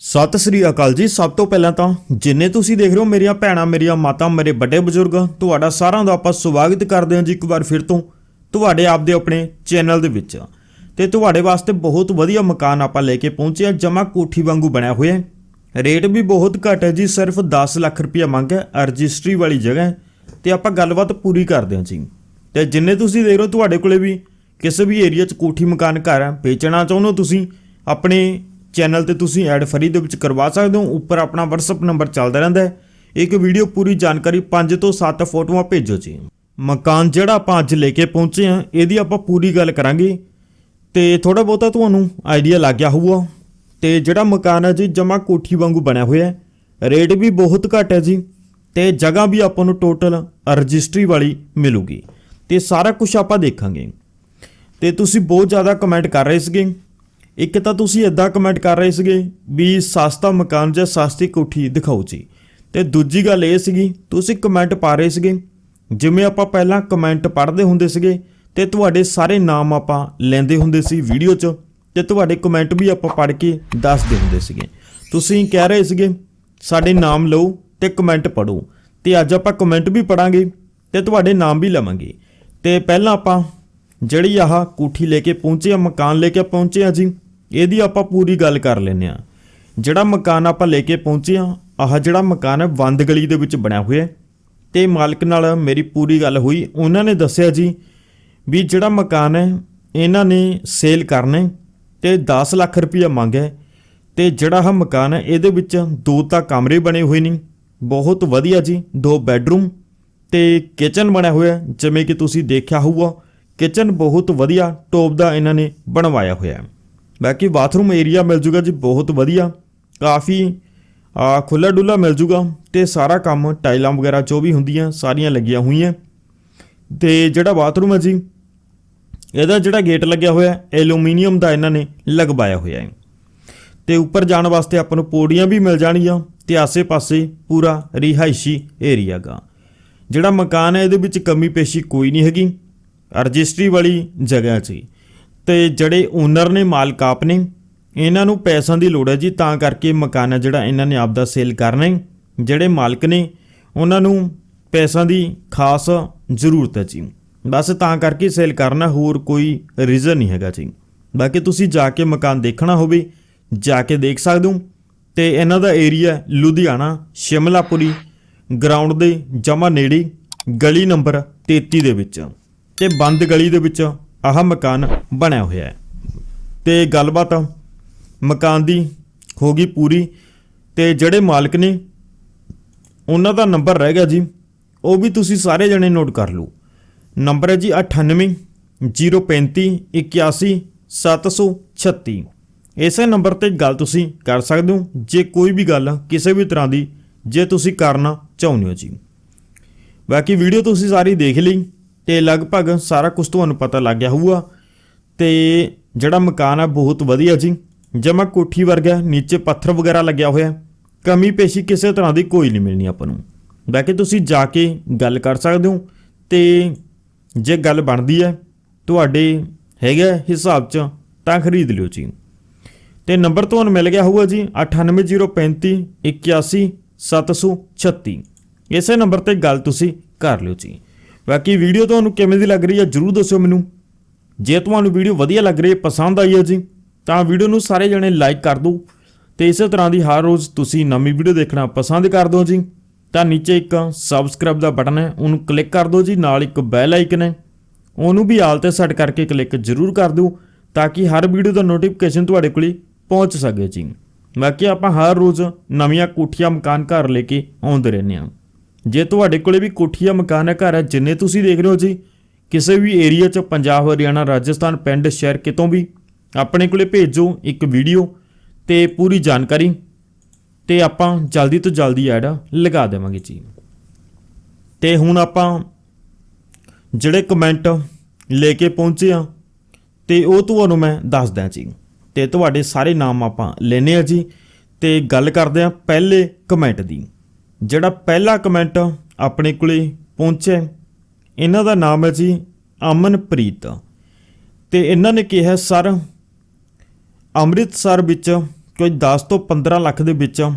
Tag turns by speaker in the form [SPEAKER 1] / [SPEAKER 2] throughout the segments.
[SPEAKER 1] ਸਤਿ ਸ੍ਰੀ ਅਕਾਲ ਜੀ। ਸਭ ਤੋਂ ਪਹਿਲਾਂ ਤਾਂ ਜਿੰਨੇ ਤੁਸੀਂ ਦੇਖ ਰਹੇ ਹੋ ਮੇਰੀਆਂ ਭੈਣਾਂ, ਮੇਰੀਆਂ ਮਾਤਾ, ਮੇਰੇ ਵੱਡੇ ਬਜ਼ੁਰਗ, ਤੁਹਾਡਾ ਸਾਰਿਆਂ ਦਾ ਆਪਾਂ ਸਵਾਗਤ ਕਰਦੇ ਹਾਂ ਜੀ ਇੱਕ ਵਾਰ ਫਿਰ ਤੋਂ ਤੁਹਾਡੇ ਆਪਦੇ ਆਪਣੇ ਚੈਨਲ ਦੇ ਵਿੱਚ। ਤੇ ਤੁਹਾਡੇ ਵਾਸਤੇ ਬਹੁਤ ਵਧੀਆ ਮਕਾਨ ਆਪਾਂ ਲੈ ਕੇ ਪਹੁੰਚੇ ਹਾਂ ਜਮਾ ਕੋਠੀ ਵਾਂਗੂ ਬਣਿਆ ਹੋਇਆ ਹੈ। ਰੇਟ ਵੀ ਬਹੁਤ ਘੱਟ ਹੈ ਜੀ, ਸਿਰਫ 10 ਲੱਖ ਰੁਪਇਆ ਮੰਗ ਹੈ, ਰਜਿਸਟਰੀ ਵਾਲੀ ਜਗ੍ਹਾ ਹੈ। ਤੇ ਆਪਾਂ ਗੱਲਬਾਤ ਪੂਰੀ ਕਰਦੇ ਹਾਂ ਜੀ। ਤੇ ਜਿੰਨੇ ਤੁਸੀਂ ਦੇਖ ਰਹੇ ਹੋ, ਤੁਹਾਡੇ ਕੋਲੇ ਵੀ ਕਿਸੇ ਵੀ ਏਰੀਆ 'ਚ ਕੋਠੀ ਮਕਾਨ ਘਰ ਹੈ, ਵੇਚਣਾ ਚਾਹੁੰਦੇ ਹੋ ਤੁਸੀਂ, ਆਪਣੇ ਚੈਨਲ ਤੇ ਤੁਸੀਂ ਐਡ ਫਰੀ ਦੇ ਵਿੱਚ ਕਰਵਾ ਸਕਦੇ ਹੋ। ਉੱਪਰ ਆਪਣਾ WhatsApp ਨੰਬਰ ਚੱਲਦਾ ਰਹਿੰਦਾ ਹੈ। ਇੱਕ ਵੀਡੀਓ ਪੂਰੀ ਜਾਣਕਾਰੀ 5 ਤੋਂ 7 ਫੋਟੋਆਂ ਭੇਜੋ ਜੀ। ਮਕਾਨ ਜਿਹੜਾ ਆਪਾਂ ਅੱਜ ਲੈ ਕੇ ਪਹੁੰਚੇ ਹਾਂ, ਇਹਦੀ ਆਪਾਂ ਪੂਰੀ ਗੱਲ ਕਰਾਂਗੇ। ਤੇ ਥੋੜਾ ਬਹੁਤਾ ਤੁਹਾਨੂੰ ਆਈਡੀਆ ਲੱਗ ਗਿਆ ਹੋਊਗਾ। ਤੇ ਜਿਹੜਾ ਮਕਾਨ ਹੈ ਜੀ ਜਮਾ ਕੋਠੀ ਵਾਂਗੂ ਬਣਿਆ ਹੋਇਆ ਹੈ। ਰੇਟ ਵੀ ਬਹੁਤ ਘੱਟ ਹੈ ਜੀ। ਤੇ ਜਗ੍ਹਾ ਵੀ ਆਪਾਂ ਨੂੰ ਟੋਟਲ ਰਜਿਸਟਰੀ ਵਾਲੀ ਮਿਲੂਗੀ। ਤੇ ਸਾਰਾ ਕੁਝ ਆਪਾਂ ਦੇਖਾਂਗੇ। ਤੇ ਤੁਸੀਂ ਬਹੁਤ ਜ਼ਿਆਦਾ ਕਮੈਂਟ ਕਰ ਰਹੇ ਸੀਗੇ। ਇੱਕ ਤਾਂ ਤੁਸੀਂ ਇਦਾਂ ਕਮੈਂਟ ਕਰ ਰਹੇ ਸੀਗੇ ਵੀ ਸਸਤਾ ਮਕਾਨ ਜਾਂ ਸਸਤੀ ਕੋਠੀ ਦਿਖਾਓ ਜੀ। ਤੇ ਦੂਜੀ ਗੱਲ ਇਹ ਸੀਗੀ, ਤੁਸੀਂ ਕਮੈਂਟ ਪਾ ਰਹੇ ਸੀਗੇ। ਜਿਵੇਂ ਆਪਾਂ ਪਹਿਲਾਂ ਕਮੈਂਟ ਪੜ੍ਹਦੇ ਹੁੰਦੇ ਸੀਗੇ, ਤੇ ਤੁਹਾਡੇ ਸਾਰੇ ਨਾਮ ਆਪਾਂ ਲੈਂਦੇ ਹੁੰਦੇ ਸੀ ਵੀਡੀਓ 'ਚ, ਤੇ ਤੁਹਾਡੇ ਕਮੈਂਟ ਵੀ ਆਪਾਂ ਪੜ੍ਹ ਕੇ ਦੱਸਦੇ ਹੁੰਦੇ ਸੀਗੇ। ਤੁਸੀਂ ਕਹਿ ਰਹੇ ਸੀਗੇ, ਸਾਡੇ ਨਾਮ ਲਓ ਤੇ ਕਮੈਂਟ ਪੜੋ ਤੇ ਅੱਜ ਆਪਾਂ ਕਮੈਂਟ ਵੀ ਪੜਾਂਗੇ ਤੇ ਤੁਹਾਡੇ ਨਾਮ ਵੀ ਲਵਾਂਗੇ। ਤੇ ਪਹਿਲਾਂ ਆਪਾਂ ਜਿਹੜੀ ਆਹ ਕੋਠੀ ਲੈ ਕੇ ਪਹੁੰਚੇ ਆ, ਮਕਾਨ ਲੈ ਕੇ ਪਹੁੰਚੇ ਆ ਜੀ ਇਹਦੀ ਆਪਾਂ ਪੂਰੀ ਗੱਲ ਕਰ ਲੈਨੇ ਆ ਜਿਹੜਾ ਮਕਾਨ ਆਪਾਂ ਲੈ ਕੇ ਪਹੁੰਚੇ ਆ ਆਹ ਜਿਹੜਾ ਮਕਾਨ ਹੈ ਬੰਦ ਗਲੀ ਦੇ ਵਿੱਚ ਬਣਿਆ ਹੋਇਆ ਹੈ। ਤੇ ਮਾਲਕ ਨਾਲ ਮੇਰੀ ਪੂਰੀ ਗੱਲ ਹੋਈ। ਉਹਨਾਂ ਨੇ ਦੱਸਿਆ ਜੀ ਵੀ ਜਿਹੜਾ ਮਕਾਨ ਹੈ, ਇਹਨਾਂ ਨੇ ਸੇਲ ਕਰਨਾ ਹੈ ਤੇ 10 ਲੱਖ ਰੁਪਇਆ ਮੰਗਿਆ ਤੇ ਜਿਹੜਾ ਆਹ ਮਕਾਨ ਹੈ, ਇਹਦੇ ਵਿੱਚ ਦੋ ਤਾਂ ਕਮਰੇ ਬਣੇ ਹੋਏ ਨੇ। ਬਹੁਤ ਵਧੀਆ ਜੀ, ਦੋ ਬੈੱਡਰੂਮ ਤੇ ਕਿਚਨ ਬਣਿਆ ਹੋਇਆ ਜਿਵੇਂ ਕਿ ਤੁਸੀਂ ਦੇਖਿਆ ਹੋਊਗਾ, ਕਿਚਨ ਬਹੁਤ ਵਧੀਆ, ਟੋਪ ਦਾ ਇਹਨਾਂ ਨੇ ਬਣਵਾਇਆ ਹੋਇਆ ਹੈ। ਬਾਕੀ ਬਾਥਰੂਮ ਏਰੀਆ ਮਿਲ ਜੂਗਾ ਜੀ, ਬਹੁਤ ਵਧੀਆ। ਕਾਫੀ, ਆ ਖੁੱਲਾ ਡੁੱਲਾ ਮਿਲ ਜੂਗਾ ਤੇ ਸਾਰਾ ਕੰਮ ਟਾਈਲਾਂ ਵਗੈਰਾ ਜੋ ਵੀ ਹੁੰਦੀਆਂ ਸਾਰੀਆਂ ਲੱਗੀਆਂ ਹੋਈਆਂ। ਤੇ ਜਿਹੜਾ ਬਾਥਰੂਮ ਹੈ ਜੀ, ਇਹਦਾ ਜਿਹੜਾ ਗੇਟ ਲੱਗਿਆ ਹੋਇਆ, ਐਲੂਮੀਨੀਅਮ ਦਾ ਇਹਨਾਂ ਨੇ ਲਗਵਾਇਆ ਹੋਇਆ ਹੈ। ਤੇ ਉੱਪਰ ਜਾਣ ਵਾਸਤੇ ਆਪਾਂ ਨੂੰ ਪੌੜੀਆਂ ਵੀ ਮਿਲ ਜਾਣਗੀਆਂ ਤੇ ਆਸੇ-ਪਾਸੇ ਪੂਰਾ ਰਿਹਾਇਸ਼ੀ ਏਰੀਆ ਗਾ। ਜਿਹੜਾ ਮਕਾਨ ਹੈ, ਇਹਦੇ ਵਿੱਚ ਕਮੀ ਪੇਸ਼ੀ ਕੋਈ ਨਹੀਂ ਹੈਗੀ। ਰਜਿਸਟਰੀ ਵਾਲੀ ਜਗ੍ਹਾ 'ਚ ਤੇ ਜਿਹੜੇ ਓਨਰ ਨੇ, ਮਾਲਕ ਆਪ ਨੇ, ਇਹਨਾਂ ਨੂੰ ਪੈਸਿਆਂ ਦੀ ਲੋੜ ਹੈ ਜੀ, ਤਾਂ ਕਰਕੇ ਮਕਾਨ ਹੈ ਜਿਹੜਾ ਇਹਨਾਂ ਨੇ ਆਪਦਾ ਸੇਲ ਕਰਨਾ ਹੈ। ਜਿਹੜੇ ਮਾਲਕ ਨੇ, ਉਹਨਾਂ ਨੂੰ ਪੈਸਿਆਂ ਦੀ ਖਾਸ ਜ਼ਰੂਰਤ ਹੈ ਜੀ। ਬਸ ਤਾਂ ਕਰਕੇ ਸੇਲ ਕਰਨਾ ਹੋਰ ਕੋਈ ਰੀਜ਼ਨ ਨਹੀਂ ਹੈਗਾ ਜੀ। ਬਾਕੀ ਤੁਸੀਂ ਜਾ ਕੇ ਮਕਾਨ ਦੇਖਣਾ ਹੋਵੇ, ਜਾ ਕੇ ਦੇਖ ਸਕਦੇ ਹੋ। ਤੇ ਇਹਨਾਂ ਦਾ ਏਰੀਆ ਲੁਧਿਆਣਾ, ਸ਼ਿਮਲਾਪੁਰੀ ਗਰਾਊਂਡ ਦੇ ਜਮਾ ਨੇੜੇ, ਗਲੀ ਨੰਬਰ 33 ਦੇ ਵਿੱਚ। ਤੇ ਬੰਦ ਗਲੀ ਦੇ ਵਿੱਚ ਆਹ ਮਕਾਨ ਬਣਿਆ ਹੋਇਆ ਹੈ। ਤੇ ਗੱਲਬਾਤ ਮਕਾਨ ਦੀ ਹੋ ਗਈ ਪੂਰੀ ਤੇ ਜਿਹੜੇ ਮਾਲਕ ਨੇ ਉਹਨਾਂ ਦਾ ਨੰਬਰ ਰਹਿ ਗਿਆ ਜੀ, ਉਹ ਵੀ ਤੁਸੀਂ ਸਾਰੇ ਜਣੇ ਨੋਟ ਕਰ ਲਓ। ਨੰਬਰ ਹੈ ਜੀ 98 035 81 736 ਇਸੇ ਨੰਬਰ ਤੇ ਗੱਲ ਤੁਸੀਂ ਕਰ ਸਕਦੇ ਹੋ, ਜੇ ਕੋਈ ਵੀ ਗੱਲ ਕਿਸੇ ਵੀ ਤਰ੍ਹਾਂ ਦੀ, ਜੇ ਤੁਸੀਂ ਕਰਨਾ ਚਾਹੁੰਦੇ ਹੋ ਜੀ। ਬਾਕੀ ਵੀਡੀਓ ਤੁਸੀਂ ਸਾਰੀ ਦੇਖ ਲਈ। ਤੇ ਲਗਭਗ ਸਾਰਾ ਕੁਝ ਤੁਹਾਨੂੰ ਪਤਾ ਲੱਗ ਗਿਆ ਹੋਊਗਾ। ਤੇ ਜਿਹੜਾ ਮਕਾਨ ਆ, ਬਹੁਤ ਵਧੀਆ ਜੀ। ਜਮਾ ਕੋਠੀ ਵਰਗਾ, ਨੀਚੇ ਪੱਥਰ ਵਗੈਰਾ ਲੱਗਿਆ ਹੋਇਆ। ਕਮੀ ਪੇਸ਼ੀ ਕਿਸੇ ਤਰ੍ਹਾਂ ਦੀ ਕੋਈ ਨਹੀਂ ਮਿਲਣੀ ਆਪਾਂ ਨੂੰ। ਬਾਕੀ ਤੁਸੀਂ ਜਾ ਕੇ ਗੱਲ ਕਰ ਸਕਦੇ ਹੋ ਤੇ ਜੇ ਗੱਲ ਬਣਦੀ ਹੈ, ਤੁਹਾਡੇ ਹੈਗਾ ਹਿਸਾਬ 'ਚ ਤਾਂ ਖਰੀਦ ਲਿਓ ਜੀ। ਤੇ ਨੰਬਰ ਤੁਹਾਨੂੰ ਮਿਲ ਗਿਆ ਹੋਊਗਾ ਜੀ 98035 81 736 ਇਸੇ ਨੰਬਰ ਤੇ ਗੱਲ ਤੁਸੀਂ ਕਰ ਲਿਓ ਜੀ। ਬਾਕੀ ਵੀਡੀਓ ਤੁਹਾਨੂੰ ਕਿਵੇਂ ਦੀ ਲੱਗ ਰਹੀ ਹੈ ਜਰੂਰ ਦੱਸਿਓ ਮੈਨੂੰ। ਜੇ ਤੁਹਾਨੂੰ ਵੀਡੀਓ ਵਧੀਆ ਲੱਗ ਰਹੀ ਹੈ ਪਸੰਦ ਆਈ ਹੈ ਜੀ, ਤਾਂ ਵੀਡੀਓ ਨੂੰ ਸਾਰੇ ਜਣੇ ਲਾਈਕ ਕਰ ਦਿਓ। ਤੇ ਇਸੇ ਤਰ੍ਹਾਂ ਦੀ ਹਰ ਰੋਜ਼ ਤੁਸੀਂ ਨਵੀਂ ਵੀਡੀਓ ਦੇਖਣਾ ਪਸੰਦ ਕਰ ਦਿਓ ਜੀ, ਤਾਂ ਨੀਚੇ ਇੱਕ ਸਬਸਕ੍ਰਾਈਬ ਦਾ ਬਟਨ ਹੈ, ਉਹਨੂੰ ਕਲਿੱਕ ਕਰ ਦਿਓ ਜੀ, ਨਾਲ ਇੱਕ ਬੈਲ ਆਈਕਨ ਹੈ। ਉਹਨੂੰ ਵੀ ਆਲ ਤੇ ਸੈੱਟ ਕਰਕੇ ਕਲਿੱਕ ਜ਼ਰੂਰ ਕਰ ਦਿਓ, ਤਾਂ ਕਿ ਹਰ ਵੀਡੀਓ ਦਾ ਨੋਟੀਫਿਕੇਸ਼ਨ ਤੁਹਾਡੇ ਕੋਲ ਪਹੁੰਚ ਸਕੇ ਜੀ। ਬਾਕੀ ਆਪਾਂ ਹਰ ਰੋਜ਼ ਨਵੀਆਂ ਕੋਠੀਆਂ ਮਕਾਨ ਘਰ ਲੈ ਕੇ ਆਉਂਦੇ ਰਹਿੰਦੇ ਹਾਂ। ਜੇ ਤੁਹਾਡੇ ਕੋਲੇ ਵੀ ਕੋਠੀਆ ਮਕਾਨ ਹੈ, ਘਰ ਹੈ, ਜਿੰਨੇ ਤੁਸੀਂ ਦੇਖ ਰਹੇ ਹੋ ਜੀ, ਕਿਸੇ ਵੀ ਏਰੀਆ 'ਚ ਪੰਜਾਬ, ਹਰਿਆਣਾ, ਰਾਜਸਥਾਨ, ਪਿੰਡ, ਸ਼ਹਿਰ ਕਿਤੋਂ ਵੀ, ਆਪਣੇ ਕੋਲੇ ਭੇਜੋ ਇੱਕ ਵੀਡੀਓ ਤੇ ਪੂਰੀ ਜਾਣਕਾਰੀ ਤੇ ਆਪਾਂ ਜਲਦੀ ਤੋਂ ਜਲਦੀ ਐਡ ਲਗਾ ਦੇਵਾਂਗੇ ਜੀ। ਤੇ ਹੁਣ ਆਪਾਂ ਜਿਹੜੇ ਕਮੈਂਟ ਲੈ ਕੇ ਪਹੁੰਚੇ ਆ ਤੇ ਉਹ ਤੁਹਾਨੂੰ ਮੈਂ ਦੱਸਦਾ ਜੀ। ਤੇ ਤੁਹਾਡੇ ਸਾਰੇ ਨਾਮ ਆਪਾਂ ਲੈਨੇ ਆ ਜੀ, ਤੇ ਗੱਲ ਕਰਦੇ ਆ ਪਹਿਲੇ ਕਮੈਂਟ ਦੀ। ਜਿਹੜਾ ਪਹਿਲਾ ਕਮੈਂਟ ਆਪਣੇ ਕੋਲੇ ਪਹੁੰਚਿਆ ਇਹਨਾਂ ਦਾ ਨਾਮ ਹੈ ਜੀ ਅਮਨਪ੍ਰੀਤ। ਤੇ ਇਹਨਾਂ ਨੇ ਕਿਹਾ, ਸਰ, ਅੰਮ੍ਰਿਤਸਰ ਵਿੱਚ ਕੋਈ 10 ਤੋਂ 15 ਲੱਖ ਦੇ ਵਿੱਚ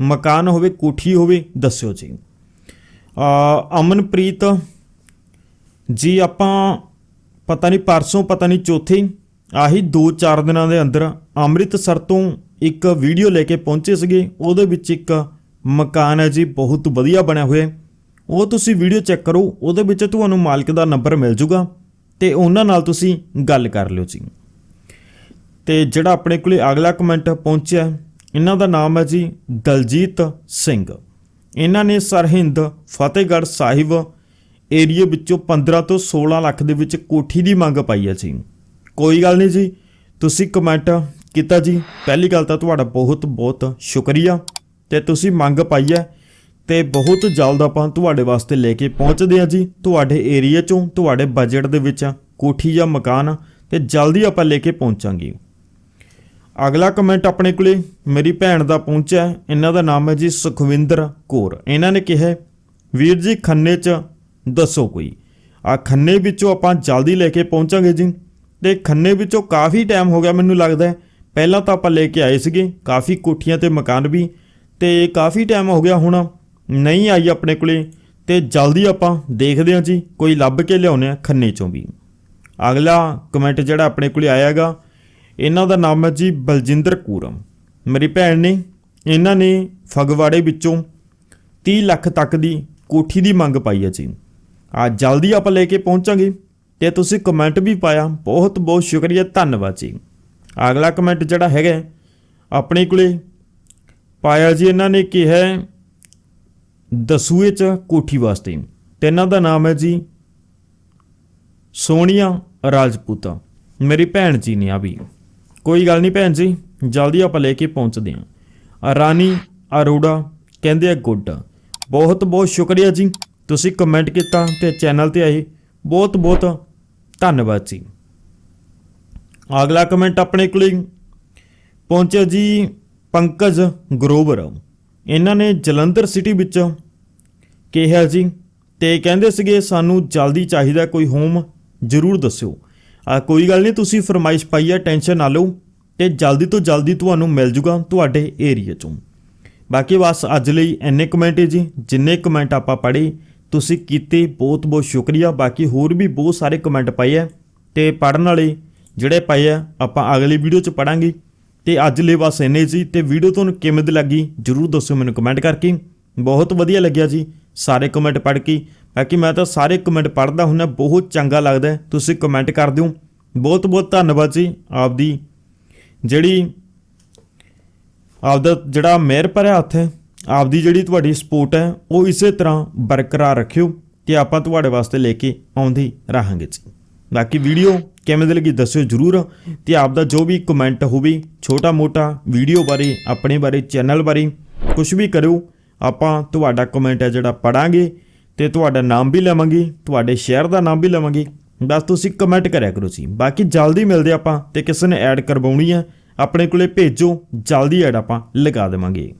[SPEAKER 1] ਮਕਾਨ ਹੋਵੇ, ਕੋਠੀ ਹੋਵੇ, ਦੱਸਿਓ ਜੀ। ਅ ਅਮਨਪ੍ਰੀਤ ਜੀ, ਆਪਾਂ ਪਤਾ ਨਹੀਂ ਪਰਸੋਂ, ਪਤਾ ਨਹੀਂ ਚੌਥੇ, ਆਹੀ 2-4 ਦਿਨਾਂ ਦੇ ਅੰਦਰ ਅੰਮ੍ਰਿਤਸਰ ਤੋਂ ਇੱਕ ਵੀਡੀਓ ਲੈ ਕੇ ਪਹੁੰਚੇ ਸੀਗੇ। ਉਹਦੇ ਵਿੱਚ ਇੱਕ ਮਕਾਨ ਹੈ ਜੀ, ਬਹੁਤ ਵਧੀਆ ਬਣਿਆ ਹੋਇਆ ਉਹ ਤੁਸੀਂ ਵੀਡੀਓ ਚੈੱਕ ਕਰੋ, ਉਹਦੇ ਵਿੱਚ ਤੁਹਾਨੂੰ ਮਾਲਕ ਦਾ ਨੰਬਰ ਮਿਲ ਜੂਗਾ ਤੇ ਉਹਨਾਂ ਨਾਲ ਤੁਸੀਂ ਗੱਲ ਕਰ ਲਿਓ ਜੀ। ਤੇ ਜਿਹੜਾ ਆਪਣੇ ਕੋਲੇ ਅਗਲਾ ਕਮੈਂਟ ਪਹੁੰਚਿਆ, ਇਹਨਾਂ ਦਾ ਨਾਮ ਹੈ ਜੀ ਦਲਜੀਤ ਸਿੰਘ। ਇਹਨਾਂ ਨੇ ਸਰਹਿੰਦ ਫਤਿਹਗੜ੍ਹ ਸਾਹਿਬ ਏਰੀਆ ਵਿੱਚੋਂ 15 ਤੋਂ 16 ਲੱਖ ਦੇ ਵਿੱਚ ਕੋਠੀ ਦੀ ਮੰਗ ਪਾਈ ਹੈ ਜੀ। ਕੋਈ ਗੱਲ ਨਹੀਂ ਜੀ, ਤੁਸੀਂ ਕਮੈਂਟ ਕੀਤਾ ਜੀ। ਪਹਿਲੀ ਗੱਲ ਤਾਂ ਤੁਹਾਡਾ ਬਹੁਤ ਬਹੁਤ ਸ਼ੁਕਰੀਆ। ਤੇ ਤੁਸੀਂ ਮੰਗ ਪਾਈ ਹੈ ਤੇ ਬਹੁਤ ਜਲਦ ਆਪਾਂ ਤੁਹਾਡੇ ਵਾਸਤੇ ਲੈ ਕੇ ਪਹੁੰਚਦੇ ਹਾਂ ਜੀ। ਤੁਹਾਡੇ ਏਰੀਆ ਚੋਂ, ਤੁਹਾਡੇ ਬਜਟ ਦੇ ਵਿੱਚ ਕੋਠੀ ਜਾਂ ਮਕਾਨ ਤੇ ਜਲਦੀ ਆਪਾਂ ਲੈ ਕੇ ਪਹੁੰਚਾਂਗੇ। ਅਗਲਾ ਕਮੈਂਟ ਆਪਣੇ ਕੋਲੇ, ਮੇਰੀ ਭੈਣ ਦਾ ਪਹੁੰਚਿਆ, ਇਹਨਾਂ ਦਾ ਨਾਮ ਹੈ ਜੀ ਸੁਖਵਿੰਦਰ ਕੌਰ। ਇਹਨਾਂ ਨੇ ਕਿਹਾ, ਵੀਰ ਜੀ, ਖੰਨੇ 'ਚ ਦੱਸੋ ਕੋਈ। ਆ ਖੰਨੇ ਵਿੱਚੋਂ ਆਪਾਂ ਜਲਦੀ ਲੈ ਕੇ ਪਹੁੰਚਾਂਗੇ ਜੀ। ਤੇ ਖੰਨੇ ਵਿੱਚੋਂ ਕਾਫੀ ਟਾਈਮ ਹੋ ਗਿਆ ਮੈਨੂੰ ਲੱਗਦਾ ਪਹਿਲਾਂ ਤਾਂ ਆਪਾਂ ਲੈ ਕੇ ਆਏ ਸੀਗੇ, ਕਾਫੀ ਕੋਠੀਆਂ ਤੇ ਮਕਾਨ ਵੀ ਤੇ ਕਾਫੀ ਟਾਈਮ ਹੋ ਗਿਆ ਹੁਣ। ਨਹੀਂ ਆਈ ਆਪਣੇ ਕੋਲੇ। ਤੇ ਜਲਦੀ ਆਪਾਂ ਦੇਖਦੇ ਹਾਂ ਜੀ, ਕੋਈ ਲੱਭ ਕੇ ਲਿਆਉਂਦੇ ਆ ਖੰਨੇ 'ਚੋਂ ਵੀ। ਅਗਲਾ ਕਮੈਂਟ ਜਿਹੜਾ ਆਪਣੇ ਕੋਲੇ ਆਇਆਗਾ ਇਹਨਾਂ ਦਾ ਨਾਮ ਹੈ ਜੀ ਬਲਜਿੰਦਰ ਕੂਰਮ। ਮੇਰੀ ਭੈਣ ਨੇ, ਇਹਨਾਂ ਨੇ ਫਗਵਾੜੇ ਵਿੱਚੋਂ 30 ਲੱਖ ਤੱਕ ਦੀ ਕੋਠੀ ਦੀ ਮੰਗ ਪਾਈ ਹੈ ਜੀ। ਆ ਜਲਦੀ ਆਪਾਂ ਲੈ ਕੇ ਪਹੁੰਚਾਂਗੇ ਤੇ ਤੁਸੀਂ ਕਮੈਂਟ ਵੀ ਪਾਇਆ। ਬਹੁਤ ਬਹੁਤ ਸ਼ੁਕਰੀਆ, ਧੰਨਵਾਦ ਜੀ। ਅਗਲਾ ਕਮੈਂਟ ਜਿਹੜਾ ਹੈਗਾ ਆਪਣੇ ਕੋਲੇ ਪਾਇਆ ਜੀ, ਇਹਨਾਂ ਨੇ ਕਿਹਾ ਦਸੂਏ ਚ ਕੋਠੀ ਵਾਸਤੇ। ਤੇ ਇਹਨਾਂ ਦਾ ਨਾਮ ਹੈ ਜੀ, ਸੋਨੀਆ ਰਾਜਪੂਤਾ। ਮੇਰੀ ਭੈਣ ਜੀ ਨੇ ਆ ਵੀ। ਕੋਈ ਗੱਲ ਨਹੀਂ ਭੈਣ ਜੀ, ਜਲਦੀ ਆਪਾਂ ਲੈ ਕੇ ਪਹੁੰਚਦੇ ਹਾਂ। ਰਾਣੀ ਅਰੋੜਾ ਕਹਿੰਦੇ ਆ ਗੁੱਡ। ਬਹੁਤ ਬਹੁਤ ਸ਼ੁਕਰੀਆ ਜੀ, ਤੁਸੀਂ ਕਮੈਂਟ ਕੀਤਾ ਤੇ ਚੈਨਲ ਤੇ ਆਏ। ਬਹੁਤ ਬਹੁਤ ਧੰਨਵਾਦ ਜੀ। ਅਗਲਾ ਕਮੈਂਟ ਆਪਣੇ ਕੋਲ ਪਹੁੰਚਿਆ ਜੀ। ਪੰਕਜ ਗਰੋਵਰ ਇਹਨਾਂ ਨੇ ਜਲੰਧਰ ਸਿਟੀ ਵਿੱਚ ਕਿਹਾ ਜੀ ਤੇ ਕਹਿੰਦੇ ਸੀਗੇ, ਸਾਨੂੰ ਜਲਦੀ ਚਾਹੀਦਾ ਕੋਈ ਹੋਮ, ਜ਼ਰੂਰ ਦੱਸਿਓ। ਆ, ਕੋਈ ਗੱਲ ਨਹੀਂ, ਤੁਸੀਂ ਫਰਮਾਇਸ਼ ਪਾਈ ਹੈ ਟੈਨਸ਼ਨ ਨਾ ਲਓ ਤੇ ਜਲਦੀ ਤੋਂ ਜਲਦੀ ਤੁਹਾਨੂੰ ਮਿਲ ਜੂਗਾ ਤੁਹਾਡੇ ਏਰੀਆ ਚੋਂ। ਬਾਕੀ ਬਸ ਅੱਜ ਲਈ ਇੰਨੇ ਕਮੈਂਟ ਹੈ ਜੀ, ਜਿੰਨੇ ਕਮੈਂਟ ਆਪਾਂ ਪੜ੍ਹੇ, ਤੁਸੀਂ ਕੀਤੇ ਬਹੁਤ ਬਹੁਤ ਸ਼ੁਕਰੀਆ। ਬਾਕੀ ਹੋਰ ਵੀ ਬਹੁਤ ਸਾਰੇ ਕਮੈਂਟ ਪਏ ਆ ਤੇ ਪੜਨ ਵਾਲੇ ਜਿਹੜੇ ਪਏ ਆ, ਆਪਾਂ ਅਗਲੀ ਵੀਡੀਓ 'ਚ ਪੜਾਂਗੇ ਤੇ ਅੱਜ ਲਈ ਬਸ ਇੰਨੇ ਜੀ ਤੇ ਵੀਡੀਓ ਤੁਹਾਨੂੰ ਕਿਵੇਂ ਦੀ ਲੱਗੀ, ਜਰੂਰ ਦੱਸਿਓ ਮੈਨੂੰ ਕਮੈਂਟ ਕਰਕੇ। ਬਹੁਤ ਵਧੀਆ ਲੱਗਿਆ ਜੀ, ਸਾਰੇ ਕਮੈਂਟ ਪੜ੍ਹ ਕੇ। ਬਾਕੀ ਮੈਂ ਤਾਂ ਸਾਰੇ ਕਮੈਂਟ ਪੜ੍ਹਦਾ ਹੁੰਦਾ ਬਹੁਤ ਚੰਗਾ ਲੱਗਦਾ ਤੁਸੀਂ ਕਮੈਂਟ ਕਰ ਦਿਓ। ਬਹੁਤ ਬਹੁਤ ਧੰਨਵਾਦ ਜੀ ਆਪਦੀ ਜਿਹੜੀ ਆਪਦਾ ਜਿਹੜਾ ਮਿਹਰ ਭਰਿਆ ਹੱਥ ਹੈ, ਆਪਦੀ ਜਿਹੜੀ ਤੁਹਾਡੀ ਸਪੋਰਟ ਹੈ, ਉਹ ਇਸੇ ਤਰ੍ਹਾਂ ਬਰਕਰਾਰ ਰੱਖਿਓ ਤੇ ਆਪਾਂ ਤੁਹਾਡੇ ਵਾਸਤੇ ਲੈ ਕੇ ਆਉਂਦੇ ਰਹਾਂਗੇ ਜੀ। ਬਾਕੀ ਵੀਡੀਓ ਕਿਵੇਂ ਦੀ ਲੱਗੀ ਦੱਸਿਓ ਜਰੂਰ ਤੇ ਆਪਦਾ ਜੋ ਵੀ ਕਮੈਂਟ ਹੋਵੇ ਛੋਟਾ ਮੋਟਾ ਵੀਡੀਓ ਬਾਰੇ, ਆਪਣੇ ਬਾਰੇ ਚੈਨਲ ਬਾਰੇ ਕੁਝ ਵੀ ਕਰਿਓ, ਆਪਾਂ ਤੁਹਾਡਾ ਕਮੈਂਟ ਹੈ ਜਿਹੜਾ ਪੜਾਂਗੇ ਤੇ ਤੁਹਾਡਾ ਨਾਮ ਵੀ ਲਵਾਂਗੇ, ਤੁਹਾਡੇ ਸ਼ਹਿਰ ਦਾ ਨਾਮ ਵੀ ਲਵਾਂਗੇ, ਬਸ ਤੁਸੀਂ ਕਮੈਂਟ ਕਰਿਆ ਕਰੋ ਜੀ ਬਾਕੀ ਜਲਦੀ ਮਿਲਦੇ ਆਪਾਂ ਤੇ ਕਿਸੇ ਨੇ ਐਡ ਕਰਵਾਉਣੀ ਹੈ, ਆਪਣੇ ਕੋਲੇ ਭੇਜੋ, ਜਲਦੀ ਐਡ ਆਪਾਂ ਲਗਾ ਦੇਵਾਂਗੇ।